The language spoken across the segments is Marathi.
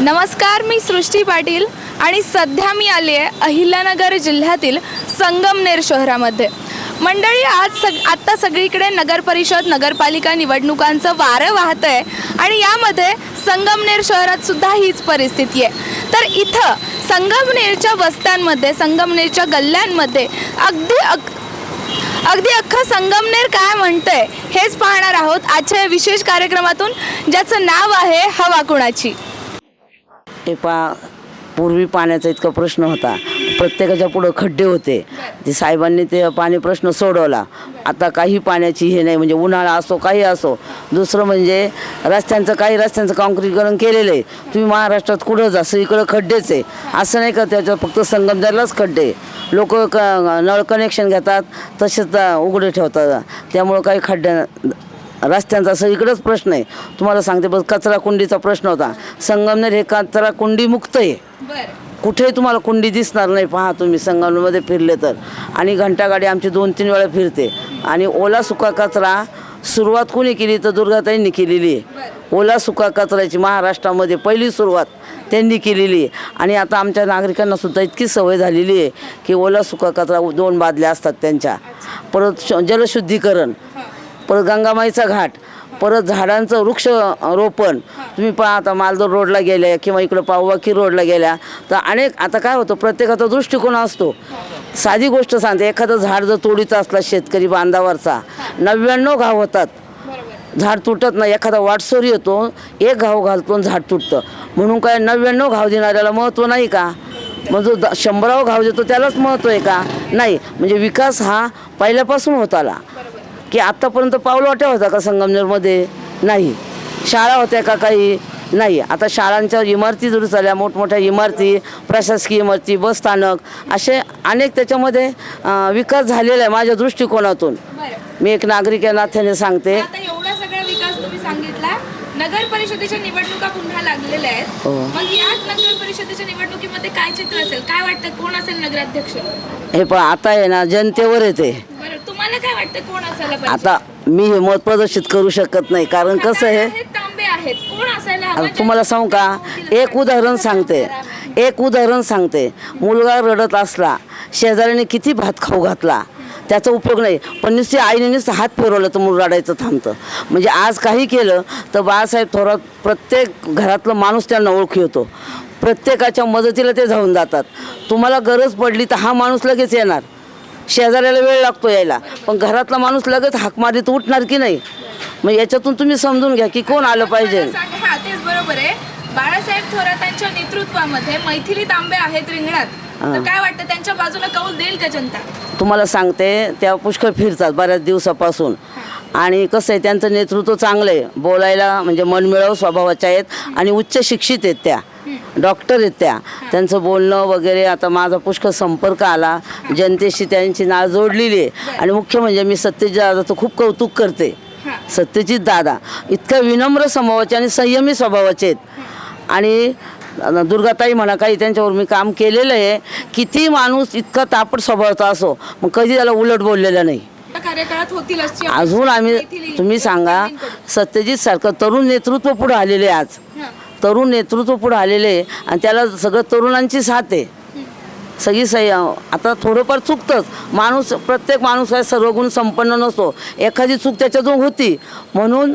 नमस्कार मी सृष्टी पाटील आणि सध्या मी आली आहे अहिल्यानगर जिल्ह्यातील संगमनेर शहरामध्ये. मंडळी आज सग आत्ता सगळीकडे नगर परिषद नगरपालिका निवडणुकांचं वारं वाहत आहे आणि यामध्ये संगमनेर शहरात सुद्धा हीच परिस्थिती आहे. तर इथं संगमनेरच्या वस्त्यांमध्ये संगमनेरच्या गल्ल्यांमध्ये अगदी अग अगदी अख्खं संगमनेर काय म्हणतंय हेच पाहणार आहोत आजच्या या विशेष कार्यक्रमातून ज्याचं नाव आहे हवा कुणाची? ते पा पूर्वी पाण्याचा इतका प्रश्न होता. प्रत्येकाच्या पुढं खड्डे होते. ते साहेबांनी ते पाणी प्रश्न सोडवला. आता काही पाण्याची हे नाही म्हणजे उन्हाळा असो काही असो. दुसरं म्हणजे रस्त्यांचं काही रस्त्यांचं काँक्रीटकरण केलेलं आहे. तुम्ही महाराष्ट्रात कुठं जा इकडं खड्डेच आहे. असं नाही का त्याच्यात फक्त संगमनेरलाच खड्डे लोक क नळ कनेक्शन घेतात तसेच उघडे ठेवतात. त्यामुळं काही खड्ड्या रस्त्यांचा सगळीकडेच प्रश्न आहे. तुम्हाला सांगते बस कचरा कुंडीचा प्रश्न होता. संगमनेर हे कचरा कुंडी मुक्त आहे. कुठेही तुम्हाला कुंडी दिसणार नाही. पहा तुम्ही संगमनेरमध्ये फिरले तर. आणि घंटागाडी आमची दोन तीन वेळा फिरते. आणि ओला सुका कचरा सुरुवात कोणी केली तर दुर्गाताईंनी केलेली आहे. ओला सुका कचऱ्याची महाराष्ट्रामध्ये पहिली सुरुवात त्यांनी केलेली आहे. आणि आता आमच्या नागरिकांना सुद्धा इतकी सवय झालेली आहे की ओला सुका कचरा दोन बादल्या असतात त्यांच्या. परत श- जलशुद्धीकरण. परत गंगामाईचा घाट परत झाडांचं वृक्ष रोपण. तुम्ही पहा आता मालदोर रोडला गेल्या किंवा इकडं पाववाकी रोडला गेल्या तर अनेक आता काय होतं प्रत्येकाचा दृष्टिकोन असतो. साधी गोष्ट सांगते एखादं झाड जर तोडीचा असला शेतकरी बांधावरचा नव्याण्णव घाव होतात. झाड तुटत नाही एखादा वाटसोर येतो एक घाव घालतो झाड तुटतं. म्हणून काय नव्याण्णव घाव देणाऱ्याला महत्त्व नाही का? मग जो द घाव देतो त्यालाच महत्त्व आहे का? नाही. म्हणजे विकास हा पहिल्यापासून होत आला. की आत्तापर्यंत पावलवाट्या होत्या का संगमनेरमध्ये? नाही. शाळा होत्या का काही? नाही. आता शाळांच्या इमारती जरी झाल्या मोठमोठ्या इमारती प्रशासकीय इमारती बसस्थानक असे अनेक त्याच्यामध्ये विकास झालेला आहे माझ्या दृष्टिकोनातून. मी एक नागरिक या नात्याने सांगते. आता एवढा सगळा विकास तुम्ही सांगितला नगर परिषदेच्या निवडणुका पुन्हा लागलेल्या आहेत. हो. मग या नगर परिषदेच्या निवडणुकीमध्ये काय चित्र असेल? काय वाटतं? कोण असेल नगराध्यक्ष? हे पण आता आहे ना जनतेवर येते. तुम्हाला काय वाटतं कोण असायला पाहिजे? आता मी हे मत प्रदर्शित करू शकत नाही कारण कसं आहे? हे तांबे आहेत. कोण असायला हवं? आता तुम्हाला सांगू का? एक उदाहरण सांगते. एक उदाहरण सांगते. मुलगा रडत असला शेजाऱ्याने किती भात खाऊ घातला? त्याचा उपयोग नाही. पण नुसती आईने नुसतं हात फिरवलं तर मुलं रडायचं थांबतं. म्हणजे आज काही केलं तर बाळासाहेब थोरात प्रत्येक घरातलं माणूस त्यांना ओळखी होतो प्रत्येकाच्या मदतीला ते जाऊन जातात. तुम्हाला गरज पडली तर हा माणूस लगेच येणार. शेजाऱ्याला वेळ लागतो यायला. पण घरातला माणूस लगेच हाक मारीत उठणार की नाही? मग याच्यातून तुम्ही समजून घ्या की कोण आलं पाहिजे. हा तेच बरोबर आहे. बाळासाहेब थोरातांच्या नेतृत्वामध्ये मैथिली तांबे आहेत रिंगणात. तर काय वाटतं त्यांच्या बाजूने कौल देईल का जनता? तुम्हाला सांगते त्या पुष्कळ फिरतात बऱ्याच दिवसापासून. आणि कसं आहे त्यांचं नेतृत्व चांगलं आहे. बोलायला म्हणजे मनमिळावू स्वभावाच्या आहेत आणि उच्च शिक्षित आहेत त्या. डॉक्टर आहेत त्या. त्यांचं बोलणं वगैरे आता माझा पुष्कळ संपर्क आला. जनतेशी त्यांची नाळ जोडलेली आहे. आणि मुख्य म्हणजे मी सत्यजित दादाचं खूप कौतुक करते. सत्यजित दादा. इतक्या विनम्र स्वभावाचे आणि संयमी स्वभावाचे आहेत. आणि दुर्गाताई म्हणा काही त्यांच्यावर मी काम केलेलं आहे. किती माणूस इतका तापट स्वभावाचा असो मग कधी त्याला उलट बोललेलं नाही. कार्यकाळात होतील अजून आम्ही तुम्ही सांगा सत्यजित सारखं तरुण नेतृत्व पुढे आलेले आज. तरुण नेतृत्व पुढे आलेले आहे आणि त्याला सगळं तरुणांची साथ आहे. सगळी सही आता थोडंफार चुकतंच. माणूस प्रत्येक माणूस काय सर्वगुण संपन्न नसतो. एखादी चूक त्याच्यातून होती. म्हणून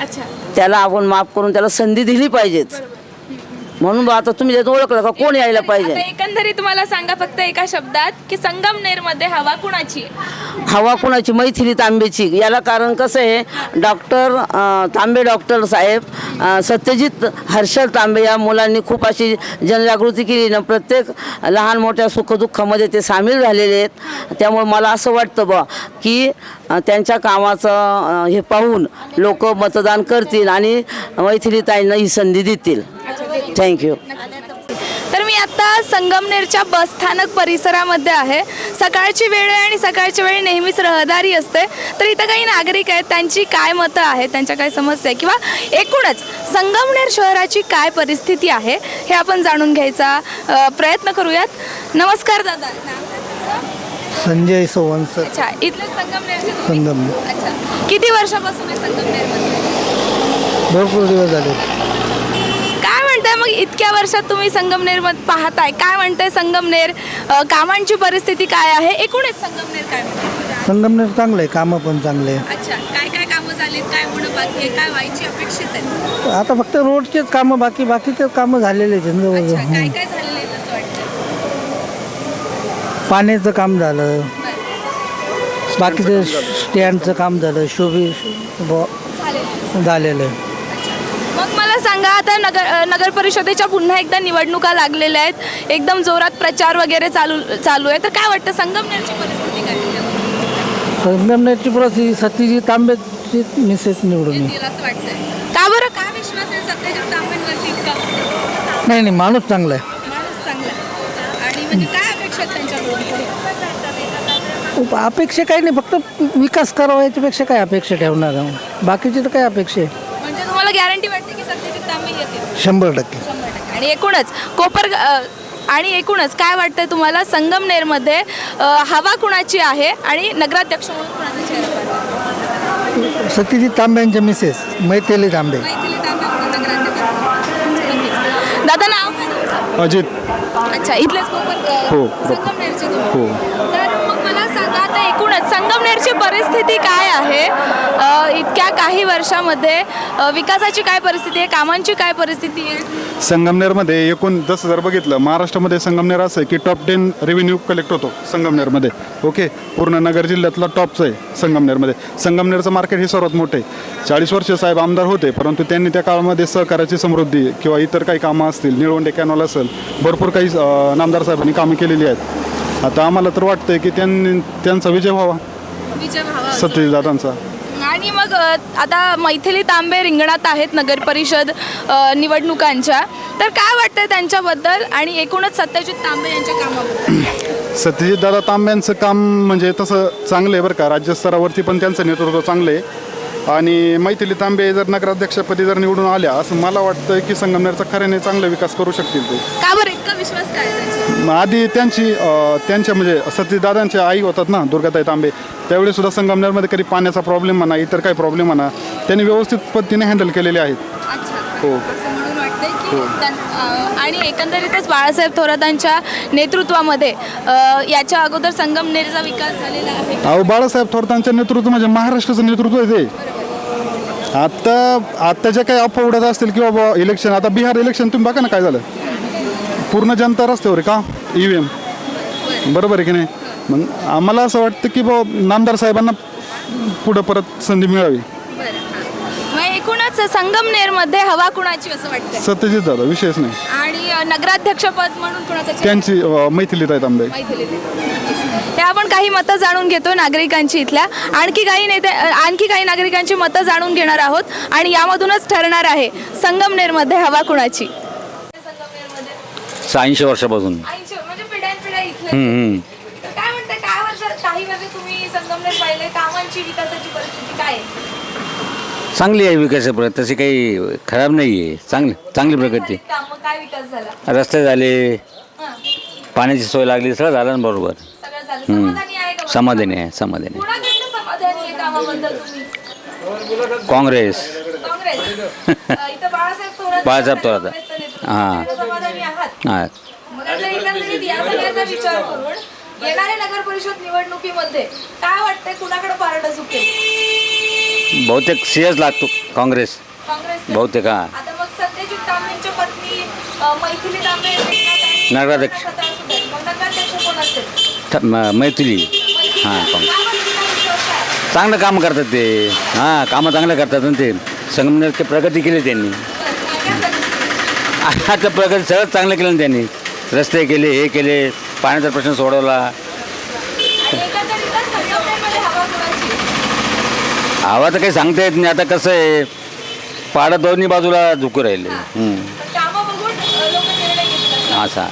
अच्छा. त्याला आपण माफ करून त्याला संधी दिली पाहिजेच. म्हणून बा आता तुम्ही त्यात ओळखलं का? कोण यायला पाहिजे? आता एकंदरीत तुम्हाला सांगा फक्त एका शब्दात की संगमनेरमध्ये हवा कुणाची? आहे? हवा कुणाची? मैथिली तांबेची. याला कारण कसं आहे? डॉक्टर अं, तांबे डॉक्टर साहेब अं, सत्यजित हर्षल तांबे या मुलांनी खूप अशी जनजागृती केली ना. प्रत्येक लहान मोठ्या सुखदुःखामध्ये ते सामील झालेले आहेत. त्यामुळे मला असं वाटतं बा की त्यांच्या कामाचं हे पाहून लोक मतदान करतील आणि मैथिलीताईंना ही संधी देतील. थँक्यू तर मी आता संगमनेरच्या बसस्थानक परिसरामध्ये आहे. सकाळची वेळ आहे आणि सकाळची वेळ नेहमीच रहदारी असते. तर इथं काही नागरिक आहेत त्यांची काय मतं आहेत त्यांच्या काय समस्या आहे किंवा एकूणच संगमनेर शहराची काय परिस्थिती आहे हे आपण जाणून घ्यायचा प्रयत्न करूयात. नमस्कार दादा. संजय सोवंस अच्छा इथले संगमनेरचे तुम्ही? संगमनेर अच्छा. किती वर्षापासून आहे संगमनेरमध्ये? भरपूर दिवस झाले. काय दादा मग इतक्या वर्षात तुम्ही संगमनेर पाहताय? काय म्हणते संगमनेर? अ, कामांची परिस्थिती काय आहे? एकूणच संगमनेर काय? संगमनेर चांगलं आहे कामं पण चांगले आहे. अच्छा काय काय कामं झालीत? काय होणं बाकी आहे? काय व्हायची अपेक्षित आहे? आता फक्त रोडचेच कामं बाकी बाकीचे कामं झालेले आहेत. अच्छा. काय. काय पाण्याचं काम झालं. बाकीचं स्टँडचं काम झालं शोभी झालेलं आहे. मग मला सांगा आता नगर नगर परिषदेच्या पुन्हा एकदा निवडणुका लागलेल्या आहेत एकदम जोरात प्रचार वगैरे चालू चालू आहे तर काय वाटतं संगमनेरची परिस्थिती काय? संगमनेरची परिस्थिती सतीजी तांब्याची मिसेस निवडून येईल. असं वाटतंय का बरं का विश्वास आहे सत्तेच्या तांब्यांवरती इतका नाही नाही माणूस चांगला आहे माणूस चांगला आहे. आणि म्हणजे काय अपेक्षा आहेत त्यांच्याकडून उप- अपेक्षा काही नाही फक्त विकास करावा याच्यापेक्षा काय अपेक्षा ठेवणार आहोत. बाकीची तर काय अपेक्षा आहे म्हणजे तुम्हाला गॅरंटी वाटते की सत्तेची तांबे येतील शंभर टक्के शंभर टक्के. आणि एकूणच कोपर अ, आणि एकूणच काय वाटतंय तुम्हाला संगमनेरमध्ये अ, हवा कुणाची आहे आणि नगराध्यक्ष म्हणून कुणाचा चेहरा पाहिजे? सतीजी तांब्यांच्या मिसेस मैथेली तांबे मैथिली तांबे म्हणून नगराध्यक्ष नक्कीच. दादा नाव काय तुमचं अजित अच्छा इथलेच अ, हो. संगमनेरचे तुम्ही हो. तर मग मला सांगा आता एकूणच संगमनेरची परिस्थिती काय आहे इतक्या काही वर्षामध्ये विकासाची काय परिस्थिती आहे कामांची काय परिस्थिती आहे संगमनेरमध्ये एकूण जसं जर बघितलं महाराष्ट्रामध्ये संगमनेर असं आहे की टॉप टेन रेव्हेन्यू कलेक्ट होतो संगमनेरमध्ये. ओके पूर्ण नगर जिल्ह्यातला टॉपचं आहे संगमनेरमध्ये. संगमनेरचं मार्केट हे सर्वात मोठं आहे. चाळीस वर्ष साहेब आमदार होते परंतु त्यांनी त्या काळामध्ये सहकार्याची समृद्धी किंवा इतर काही कामं असतील निळवंडे कॅनॉल असेल भरपूर काही नामदार साहेबांनी कामं केलेली आहेत. आता आम्हाला तर वाटतंय की त्यांनी त्यांचा विजय व्हावा. असं सत्यजितदादांचा. आणि मग आता मैथिली तांबे रिंगणात आहेत नगर परिषद निवडणुकांच्या. तर काय वाटतंय त्यांच्याबद्दल आणि एकूणच सत्यजित तांबे यांच्या कामाबद्दल? सत्यजितदादा तांब्यांचं काम म्हणजे तसं चांगलं आहे बरं का. राज्यस्तरावरती पण त्यांचं नेतृत्व चांगलं आहे. आणि मैथिली तांबे जर नगराध्यक्षपदी जर निवडून आल्या असं मला वाटतं की संगमनेरचा खऱ्याने चांगला विकास करू शकतील ते का बरं इतका विश्वास काय आहे त्यांच्यावर? मग आधी त्यांची अं, त्यांच्या म्हणजे सत्यजितदादांच्या आई होतात ना दुर्गाताई तांबे त्यावेळी सुद्धा संगमनेरमध्ये कधी पाण्याचा प्रॉब्लेम म्हणा इतर काही प्रॉब्लेम म्हणा त्यांनी व्यवस्थित पद्धतीने हँडल केलेले आहेत अच्छा हो. असं त्यां- अ, आणि एकंदरीतच बाळासाहेब थोरातांच्या नेतृत्वामध्ये अ, याच्या अगोदर संगमनेरचा विकास झालेला आहे. अहो बाळासाहेब थोरातांच्या नेतृत्व म्हणजे महाराष्ट्राचं नेतृत्व आहे ते. आता आता ज्या काही अफवा उडत असतील किंवा बुवा इलेक्शन आता बिहार इलेक्शन तुम्ही बघा ना काय झालं. पूर्ण जनता रस्त्यावर आहे का? ई व्ही एम बरोबर आहे की नाही? मग आम्हाला असं वाटतं की बा नामदार साहेबांना पुढं परत संधी मिळावी. एकूणच संगमनेरमध्ये हवा कुणाची असं वाटतंय? सत्यजित दादा विषयच नाही. आणि अ, नगराध्यक्षपद म्हणून कुणाचं? त्यांची अं, मैथिलीत आहेत आंबे. माहिती हे आपण काही मतं जाणून घेतो नागरिकांची इथल्या. आणखी काही नेते अ, आणखी काही नागरिकांची मतं जाणून घेणार आहोत आणि यामधूनच ठरणार आहे संगमनेरमध्ये हवा कुणाची? ऐंशी वर्षापासून. म्हणजे हम्म, हम्म. काय म्हणते काय वर्ष काही वर्ष तुम्ही संगमनेर पाहिले कामांची विकासाची परिस्थिती काय आहे? चांगली आहे विकास प्रगती. तशी काही खराब नाही आहे चांगली चांगली प्रगती. कामं? काय विकास झाला? रस्ते झाले. हां, पाण्याची सोय लागली. सगळं झालं ना बरोबर. सगळं झालं. समाधानी आहे का समाधानी आहे समाधानी कुणाकडनं समाधानी आहे कामाबद्दल तुम्ही? आहे. काँग्रेस. काँग्रेस. अ, इथं बाळासाहेब थोरात बाळासाहेब थोरात. काँग्रेसचं नेतृत्व. हां. त्याला समाधानी आहात? हा. मग आता एकंदरीत या सगळ्याचा विचार करून येणाऱ्या नगर परिषद निवडणुकीमध्ये काय वाटतंय? कुणाकडे पारड सुटेल? बहुतेक सीएस लागतो काँग्रेस काँग्रेस बहुतेक हा आता मग सत्यजित तांबेंच्या पत्नी अ, मैथिली तांबे एकनाथ आणि नगराध्यक्ष. खताळ सुटेल. मग नगराध्यक्ष कोण असेल थ- म- मैथिली मैथिली हां तांबे. काँग्रेस? चांगलं काम करतात ते हां कामं चांगलं करतात ना ते संगमनेर प्रगती केली त्यांनी काय काय करतील? आता प्रगती सगळं चांगलं केलं ना त्यांनी रस्ते केले हे केले पाण्याचा प्रश्न सोडवला आणि एकंदरीतच संगमनेरमध्ये हवा कुणाची? आवाज तर काही सांगता येत नाही. आता कसं आहे पाडा दोन्ही बाजूला झुकू राहिले. हम्म. तर कामं बघून अ, लोक निर्णय घेतील असं.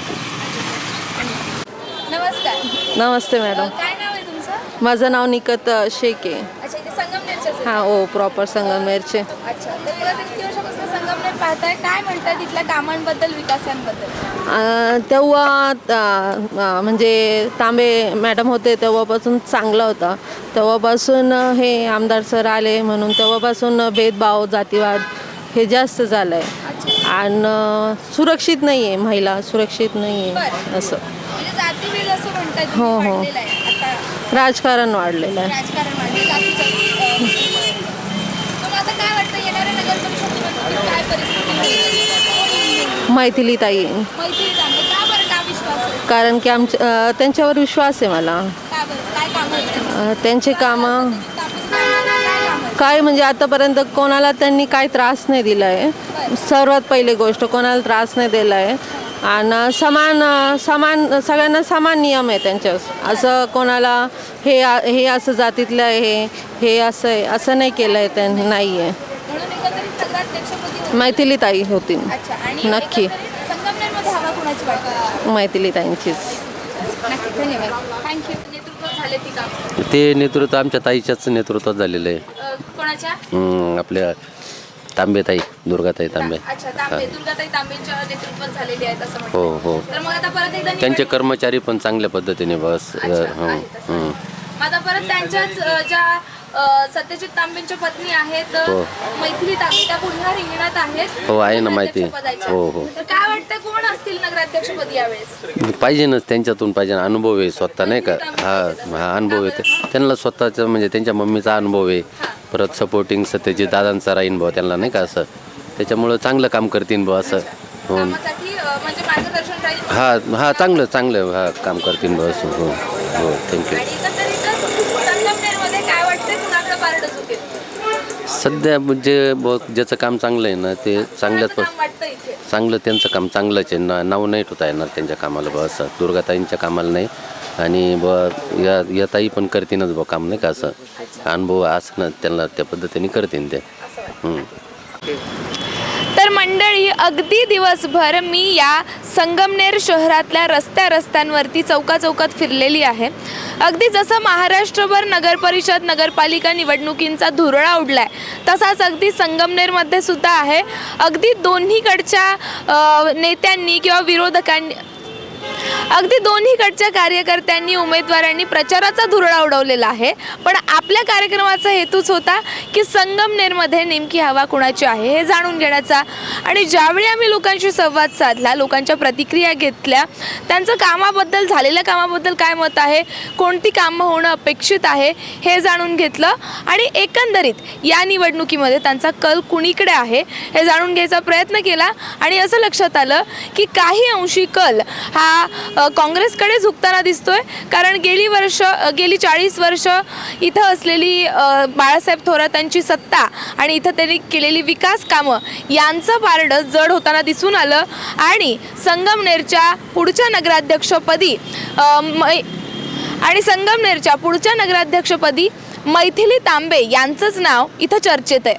नमस्कार. नमस्ते अ, मॅडम काय नाव आहे तुमचं? माझं नाव निकत अ, शेख आहे अच्छा इथे संगमनेरच्याच आहे. हां ओ प्रॉपर संगमनेरचे अच्छा तर गेल्या किती वर्षापासून संगमनेर पाहताय? काय म्हणतात कामांबद्दल विकासांबद्दल? अ, तेव्हा म्हणजे तांबे मॅडम होते तेव्हापासून चांगलं होतं. तेव्हापासून हे आमदार सर आले म्हणून तेव्हापासून भेदभाव जातीवाद हे जास्त झालं आहे आणि सुरक्षित नाही आहे महिला सुरक्षित नाही आहे. असं. म्हणजे जातीभेद असं म्हणतात हो, हो. वाढलेलं आहे. आता राजकारण वाढलेलं आहे. राजकारण वाढलं जातीचं, अं, मग आता काय वाटतं येणाऱ्या नगर परिषद निवडणुकीत काय मैथिली ताई मैत्री तांबे का बरं का विश्वास आहे? कारण की आमच्या त्यांच्यावर विश्वास आहे मला. का बरं? काय कामं आहेत त्यांची? अं, त्यांचे कामं काय कामं? काय म्हणजे आतापर्यंत कोणाला त्यांनी काय त्रास नाही दिला आहे सर्वात पहिली गोष्ट कोणाला त्रास नाही दिला आहे आणि समान समान सगळ्यांना समान नियम आहे त्यांच्या असं कोणाला हे हे असं जातीतलं आहे हे असं आहे असं नाही केलं आहे त्यांनी नाही आहे मैथिली ताई होती. अच्छा आणि नक्की. एकंदरीत संगमनेरमध्ये हवा कुणाची वाटते? मैथिली ताईंचीच नक्की धन्यवाद. थँक्यू नेतृत्व झाले ती काम ते नेतृत्व आमच्या ताईच्याच नेतृत्वात झालेलं आहे. अ, कोणाच्या? हम्म, आपल्या तांबेताई दुर्गाताई तांबे. अच्छा तांबे दुर्गाताई तांबेच्या नेतृत्वात झालेली आहेत असं हो म्हणतात हो. तर मग आता परत एकदा त्यांचे निवडणूक- कर्मचारी पण चांगल्या पद्धतीने बस अ, अच्छा, हं, आहे तसं. हं. मग आता परत त्यांच्याच अ, ज्या अ, सत्यजित तांबेंच्या पत्नी आहेत हो. मैथिली तांबे त्या पुन्हा रिंगणात आहेत. हो, आहे ना माहिती. नगराध्यक्षपदाच्या. हो, हो. तर काय वाटतं कोण असतील नगराध्यक्षपदी यावेळेस? पाहिजेनच त्यांच्यातून पाहिजे अनुभव आहे स्वतः नाही का? हा हा अनुभव आहे. ते- त्यांना स्वतःचा म्हणजे त्यांच्या मम्मीचा अनुभव आहे. परत सपोर्टिंग सत्यजित दादांचा राहीन भाऊ त्यांना नाही का असं? त्याच्यामुळं चांगलं काम करतीन भाऊ असं. हो. कामासाठी अ, म्हणजे मार्गदर्शन राहील? हा हा चांगलं चांगलं हा काम करतीन भाऊ असं. हो हो थँक्यू आणि संगमनेरमध्ये काय वाटतंय कुणाकडे पारड सुटेल सध्या म्हणजे ब ज्याचं काम चांगलं आहे ना ते चांगल्याच चांगलं त्यांचं काम चांगलंच आहे. ना नाव नाही ठेवता येणार त्यांच्या कामाला बा असं. दुर्गाताईंच्या कामाला नाही. आणि ब या या ताई पण करतीनच बा काम नाही का असं. अनुभव असं ना त्यांना त्या पद्धतीने करतीन ते. हं. तर मंडळी अगदी दिवसभर मी या संगमनेर शहरातल्या रस्त्या रस्त्यांवरती चौका चौकात फिरलेली आहे. अगदी जसं महाराष्ट्रभर नगरपरिषद नगरपालिका निवडणुकींचा धुरळा उडलाय तसाच अगदी संगमनेरमध्ये सुद्धा आहे. अगदी दोन्हीकडच्या नेत्यांनी किंवा विरोधकांनी अगदी दोन्हीकडच्या कार्यकर्त्यांनी उमेदवारांनी प्रचाराचा धुरळा उडवलेला आहे. पण आपल्या कार्यक्रमाचा हेतूच होता की संगमनेरमध्ये नेमकी हवा कुणाची आहे हे जाणून घेण्याचा. आणि ज्यावेळी आम्ही लोकांशी संवाद साधला लोकांच्या प्रतिक्रिया घेतल्या त्यांचं कामाबद्दल झालेल्या कामाबद्दल काय मत आहे कोणती कामं होणं अपेक्षित आहे हे जाणून घेतलं. आणि एकंदरीत या निवडणुकीमध्ये त्यांचा कल कुणीकडे आहे हे जाणून घ्यायचा प्रयत्न केला. आणि असं लक्षात आलं की काही अंशी कल हा काँग्रेसकडे झुकताना दिसतोय. कारण गेली वर्ष गेली चाळीस वर्ष इथं असलेली बाळासाहेब थोरातांची सत्ता आणि इथं त्यांनी केलेली विकास कामं यांचं पारडं जड होताना दिसून आलं. आणि संगमनेरच्या पुढच्या नगराध्यक्षपदी मै आणि संगमनेरच्या पुढच्या नगराध्यक्षपदी मैथिली तांबे यांचंच नाव इथं चर्चेत आहे.